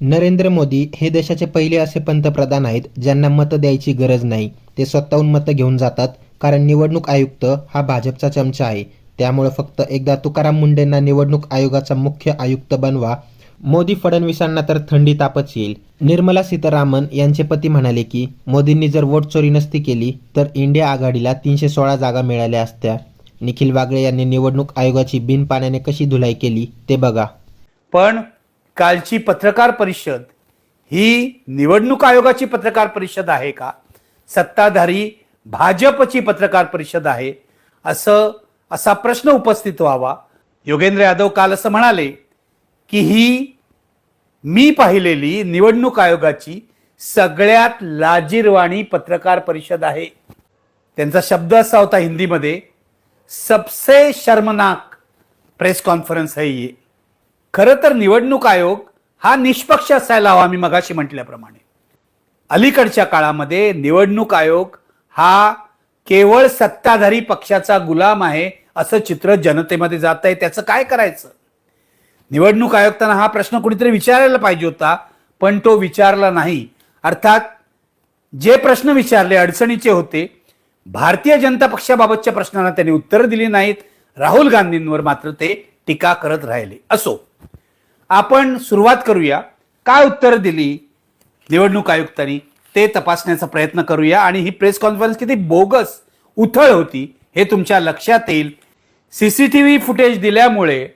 नरेंद्र मोदी हे देशाचे पहिले असे पंतप्रधान आहेत ज्यांना मतं द्यायची गरज नाही. ते स्वतःहून मतं घेऊन जातात कारण निवडणूक आयुक्त हा भाजपचा चमचा आहे. त्यामुळे फक्त एकदा तुकाराम मुंडेंना निवडणूक आयोगाचा मुख्य आयुक्त बनवा. मोदी फडणवीसांना तर थंडी तापच येईल. निर्मला सीतारामन यांचे पती म्हणाले की मोदींनी जर वोट चोरी नसती केली तर इंडिया आघाडीला तीनशे सोळा जागा मिळाल्या असत्या. निखिल वागळे यांनी निवडणूक आयोगाची बिनपाण्याने कशी धुलाई केली ते बघा. पण कालची पत्रकार परिषद ही निवडणूक आयोगाची पत्रकार परिषद आहे का? सत्ताधारी भाजपची पत्रकार परिषद आहे असं असा प्रश्न उपस्थित व्हावा. योगेंद्र यादव काल असं म्हणाले की ही मी पाहिलेली निवडणूक आयोगाची सगळ्यात लाजीरवाणी पत्रकार परिषद आहे. त्यांचा शब्द असा होता हिंदीमध्ये सबसे शर्मनाक प्रेस कॉन्फरन्स है ये. खरं तर निवडणूक आयोग हा निष्पक्ष असायला हवा मी मगाशी म्हटल्याप्रमाणे. अलीकडच्या काळामध्ये निवडणूक आयोग हा केवळ सत्ताधारी पक्षाचा गुलाम आहे असं चित्र जनतेमध्ये जात आहे. त्याचं काय करायचं? निवडणूक आयुक्तांना हा प्रश्न कुणीतरी विचारायला पाहिजे होता पण तो विचारला नाही. अर्थात जे प्रश्न विचारले अडचणीचे होते भारतीय जनता पक्षाबाबतच्या प्रश्नांना त्यांनी उत्तर दिली नाहीत. राहुल गांधींवर मात्र ते टीका करत राहिले. असो. आपण सुरुवात करूया. काय उत्तर दिली निवडणूक आयुक्तांनी? ते तपासण्याचा प्रयत्न करूया. आणि ही प्रेस कॉन्फरन्स किती बोगस उथळ होती हे तुमच्या लक्षात येईल. सीसीटीव्ही फुटेज दिल्यामुळे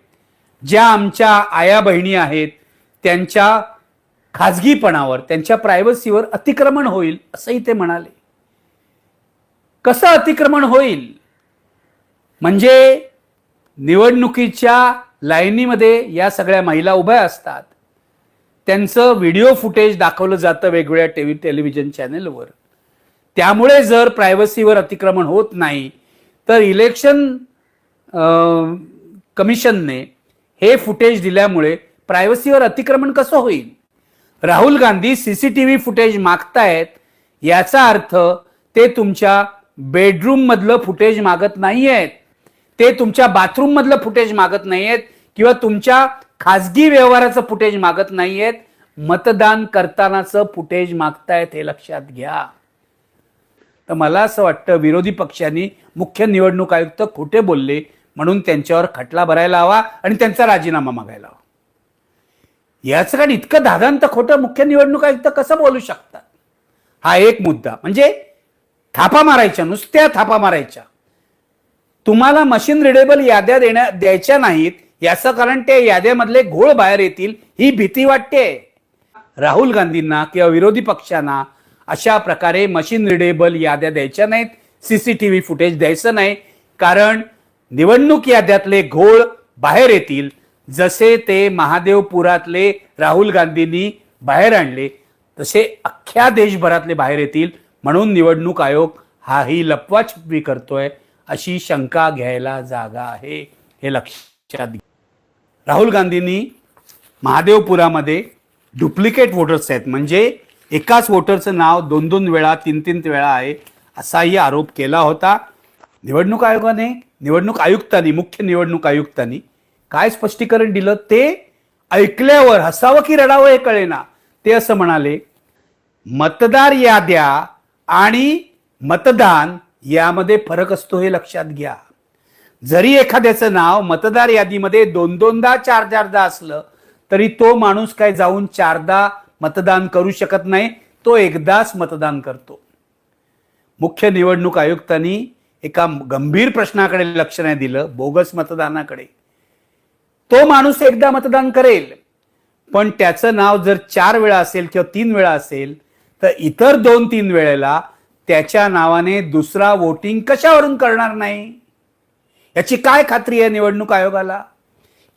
ज्या आमच्या आया बहिणी आहेत त्यांच्या खाजगीपणावर त्यांच्या प्रायव्हसीवर अतिक्रमण होईल असंही ते म्हणाले. कसं अतिक्रमण होईल? म्हणजे निवडणुकीच्या लाईनीमध्ये या सगळ्या महिला उभ्या असतात. त्यांचं व्हिडिओ फुटेज दाखवलं जातं वेगवेगळ्या टेव्ही टेलिव्हिजन चॅनेलवर. त्यामुळे जर प्रायव्हसीवर अतिक्रमण होत नाही तर इलेक्शन कमिशनने हे फुटेज दिल्यामुळे प्रायव्हसीवर अतिक्रमण कसं होईल? राहुल गांधी सीसीटीव्ही फुटेज मागतायत याचा अर्थ ते तुमच्या बेडरूम मधलं फुटेज मागत नाहीयेत. ते तुमच्या बाथरूम मधलं फुटेज मागत नाहीयेत. किंवा तुमच्या खाजगी व्यवहाराचं फुटेज मागत नाहीयेत मतदान करतानाचं फुटेज मागतायत हे लक्षात घ्या. तर मला असं वाटतं विरोधी पक्षांनी मुख्य निवडणूक आयुक्त खोटे बोलले म्हणून त्यांच्यावर खटला भरायला हवा आणि त्यांचा राजीनामा मागायला हवा. याचं कारण इतकं धादांत खोटं मुख्य निवडणूक आयुक्त कसं बोलू शकतात? हा एक मुद्दा. म्हणजे थापा मारायच्या नुसत्या थापा मारायच्या. तुम्हाला मशीन रिडेबल याद्या देण्या द्यायच्या नाहीत याचं कारण ते याद्यामधले घोळ बाहेर येतील ही भीती वाटते. राहुल गांधींना किंवा विरोधी पक्षांना अशा प्रकारे मशीन रिडेबल याद्या द्यायच्या नाहीत सीसीटीव्ही फुटेज द्यायचं नाही कारण निवडणूक याद्यातले घोळ बाहेर येतील जसे ते महादेवपुरातले राहुल गांधींनी बाहेर आणले तसे अख्ख्या देशभरातले बाहेर येतील म्हणून निवडणूक आयोग हाही लपवाछपवी करतोय अशी शंका घ्यायला जागा आहे हे लक्षात राहुल गांधींनी महादेवपुरामध्ये डुप्लिकेट वोटर्स आहेत. म्हणजे एकाच वोटरचं नाव दोन दोन वेळा तीन तीन वेळा आहे असाही आरोप केला होता. निवडणूक आयोगाने निवडणूक आयुक्तांनी मुख्य निवडणूक आयुक्तांनी काय स्पष्टीकरण दिलं? ते ऐकल्यावर हसावं की रडावं हे कळेना. ते असं म्हणाले मतदार याद्या आणि मतदान यामध्ये फरक असतो हे लक्षात घ्या. जरी एखाद्याचं नाव मतदार यादीमध्ये दोन दोनदा चार चारदा असलं तरी तो माणूस काय जाऊन चारदा मतदान करू शकत नाही तो एकदाच मतदान करतो. मुख्य निवडणूक आयुक्तांनी एका गंभीर प्रश्नाकडे लक्ष नाही दिलं बोगस मतदानाकडे. तो माणूस एकदा मतदान करेल पण त्याचं नाव जर चार वेळा असेल किंवा तीन वेळा असेल तर इतर दोन तीन वेळेला त्याच्या नावाने दुसरा वोटिंग कशावरून करणार नाही? याची काय खात्री आहे निवडणूक आयोगाला?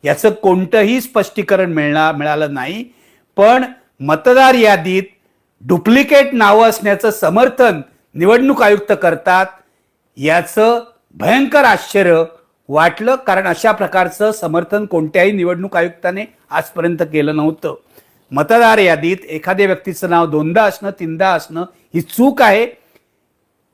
याचं कोणतंही स्पष्टीकरण मिळणार मिळालं नाही. पण मतदार यादीत डुप्लिकेट नावं असण्याचं समर्थन निवडणूक आयुक्त करतात याचं भयंकर आश्चर्य वाटलं कारण अशा प्रकारचं समर्थन कोणत्याही निवडणूक आयुक्ताने आजपर्यंत केलं नव्हतं. मतदार यादीत एखाद्या व्यक्तीचं नाव दोनदा असणं तीनदा असणं ही चूक आहे.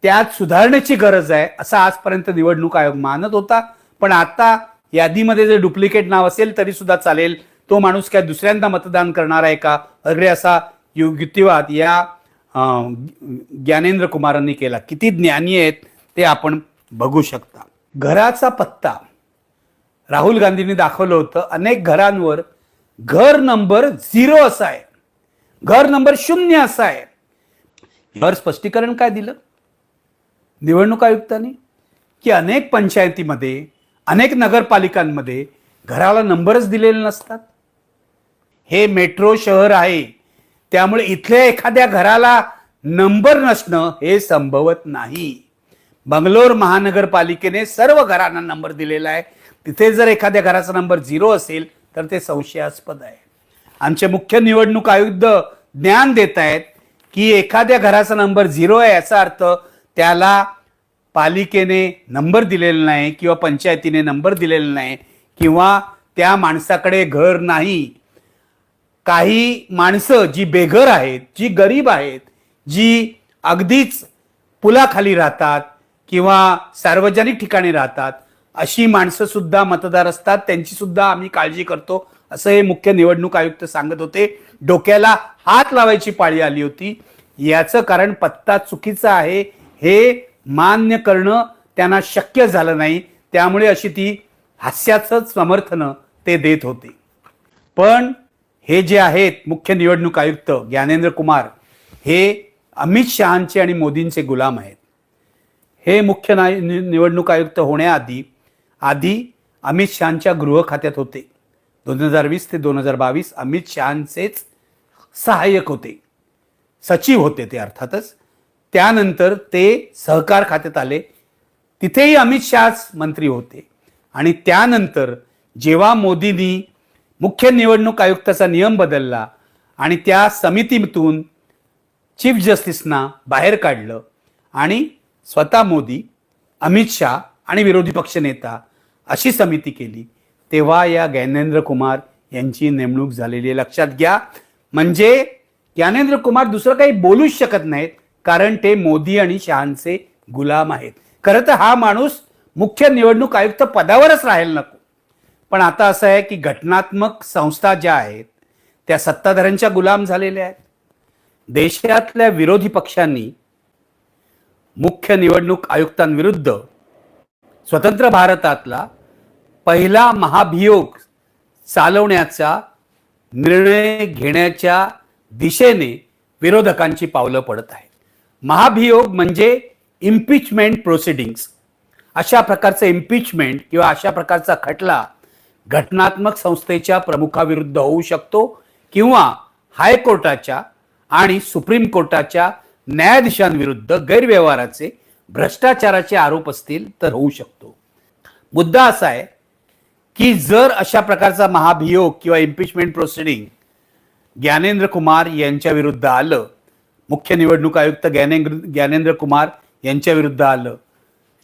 त्यात सुधारण्याची गरज आहे असं आजपर्यंत निवडणूक आयोग मानत होता. पण आता यादीमध्ये जर डुप्लिकेट नाव असेल तरी सुद्धा चालेल. तो माणूस काय दुसऱ्यांदा मतदान करणार आहे का? वगैरे असा यु- युक्तिवाद या ज्ञानेंद्र कुमारांनी केला. किती ज्ञानी आहेत ते आपण बघू शकता. घराचा पत्ता. राहुल गांधींनी दाखवलं होतं अनेक घरांवर घर नंबर झिरो असा आहे. घर नंबर शून्य असा आहे. घर स्पष्टीकरण काय दिलं? निवडणूक आयुक्तांनी की अनेक पंचायतीमध्ये अनेक नगरपालिकांमध्ये घराला नंबरच दिलेले नसतात. हे मेट्रो शहर आहे त्यामुळे इथल्या एखाद्या घराला नंबर नसणं हे संभवत नाही. बंगलोर महानगरपालिकेने सर्व घरांना नंबर दिलेला आहे. तिथे जर एखाद्या घराचा नंबर झिरो असेल तर ते संशयास्पद आहे. आमचे मुख्य निवडणूक आयुक्त ज्ञान देत आहेत की एखाद्या घराचा नंबर झिरो आहे याचा अर्थ त्याला पालिकेने नंबर दिलेला नाही किंवा पंचायतीने नंबर दिलेला नाही किंवा त्या माणसाकडे घर नाही. काही माणसं जी बेघर आहेत जी गरीब आहेत जी अगदीच पुलाखाली राहतात किंवा सार्वजनिक ठिकाणी राहतात अशी माणसं सुद्धा मतदार असतात. त्यांची सुद्धा आम्ही काळजी करतो असं हे मुख्य निवडणूक आयुक्त सांगत होते. डोक्याला हात लावायची पाळी आली होती. याचं कारण पत्ता चुकीचा आहे. हे मान्य करणं त्यांना शक्य झालं नाही. त्यामुळे अशी ती हास्याचं समर्थन ते देत होते. पण हे जे आहेत मुख्य निवडणूक आयुक्त ज्ञानेंद्र कुमार हे अमित शहाचे आणि मोदींचे गुलाम आहेत. हे मुख्य नाय- निवडणूक आयुक्त होण्याआधी आधी अमित शहाच्या गृह खात्यात होते. दोन हजार वीस ते दोन हजार बावीस अमित शहांचेच सहाय्यक होते. सचिव होते ते अर्थातच. त्यानंतर ते सहकार खात्यात आले. तिथेही अमित शहाच मंत्री होते. आणि त्यानंतर जेव्हा मोदींनी मुख्य निवडणूक आयुक्ताचा नियम बदलला आणि त्या समितीतून चीफ जस्टिसना बाहेर काढलं आणि स्वतः मोदी अमित शहा आणि विरोधी पक्षनेता अशी समिती केली तेव्हा या ज्ञानेंद्र कुमार यांची नेमणूक झालेली आहे. लक्षात घ्या. म्हणजे ज्ञानेंद्र कुमार दुसरं काही बोलूच शकत नाहीत. कारण ते मोदी आणि शहांचे गुलाम आहेत. खरं तर हा माणूस मुख्य निवडणूक आयुक्त पदावरच राहायला नको. पण आता असं आहे की घटनात्मक संस्था ज्या आहेत त्या सत्ताधाऱ्यांच्या गुलाम झालेल्या आहेत. देशातल्या विरोधी पक्षांनी मुख्य निवडणूक आयुक्तांविरुद्ध स्वतंत्र भारतातला पहिला महाभियोग चालवण्याचा निर्णय घेण्याच्या दिशेने विरोधकांची पावलं पडत आहेत. महाभियोग म्हणजे इम्पिचमेंट प्रोसिडिंग्स अशा प्रकारचं इम्पिचमेंट किंवा अशा प्रकारचा खटला घटनात्मक संस्थेच्या प्रमुखाविरुद्ध होऊ शकतो किंवा हायकोर्टाच्या आणि सुप्रीम कोर्टाच्या न्यायाधीशांविरुद्ध गैरव्यवहाराचे भ्रष्टाचाराचे आरोप असतील तर होऊ शकतो. मुद्दा असा आहे की जर अशा प्रकारचा महाभियोग किंवा इम्पिचमेंट प्रोसिडिंग ज्ञानेंद्र कुमार यांच्या विरुद्ध आलं मुख्य निवडणूक आयुक्त ज्ञानेंद्र ज्ञानेंद्र कुमार यांच्या विरुद्ध आलं.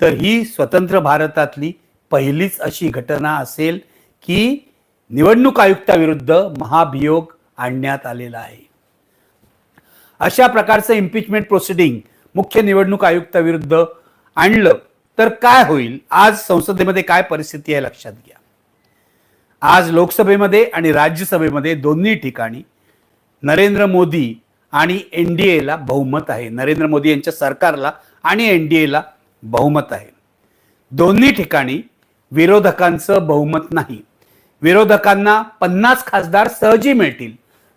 तर ही स्वतंत्र भारतातली पहिलीच अशी घटना असेल की निवडणूक आयुक्ताविरुद्ध महाभियोग आणण्यात आलेला आहे. अशा प्रकारचं इम्पिचमेंट प्रोसिडिंग मुख्य निवडणूक आयुक्ताविरुद्ध आणलं तर काय होईल? आज संसदेमध्ये काय परिस्थिती आहे लक्षात घ्या. आज लोकसभेमध्ये आणि राज्यसभेमध्ये दोन्ही ठिकाणी नरेंद्र मोदी आणि एन डी एला बहुमत आहे. नरेंद्र मोदी यांच्या सरकारला आणि एन डी एला बहुमत आहे. दोन्ही ठिकाणी विरोधकांचं बहुमत नाही. विरोधकांना पन्नास खासदार सहजी मिळतील.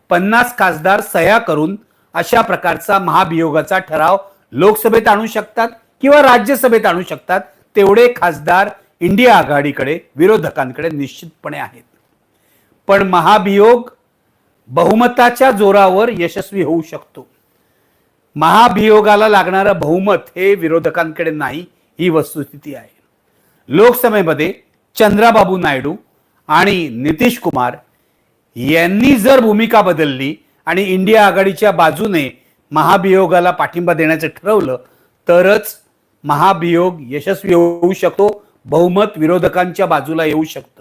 पन्नास खासदार सह्या करून अशा प्रकारचा महाभियोगाचा ठराव लोकसभेत आणू शकतात किंवा राज्यसभेत आणू शकतात तेवढे खासदार इंडिया आघाडीकडे विरोधकांकडे निश्चितपणे आहेत. पण महाभियोग बहुमताच्या जोरावर यशस्वी होऊ शकतो. महाभियोगाला लागणारं बहुमत हे विरोधकांकडे नाही ही वस्तुस्थिती आहे. लोकसभेमध्ये चंद्राबाबू नायडू आणि नितीश कुमार यांनी जर भूमिका बदलली आणि इंडिया आघाडीच्या बाजूने महाभियोगाला पाठिंबा देण्याचं ठरवलं तरच महाभियोग यशस्वी होऊ शकतो बहुमत विरोधकांच्या बाजूला येऊ शकतं.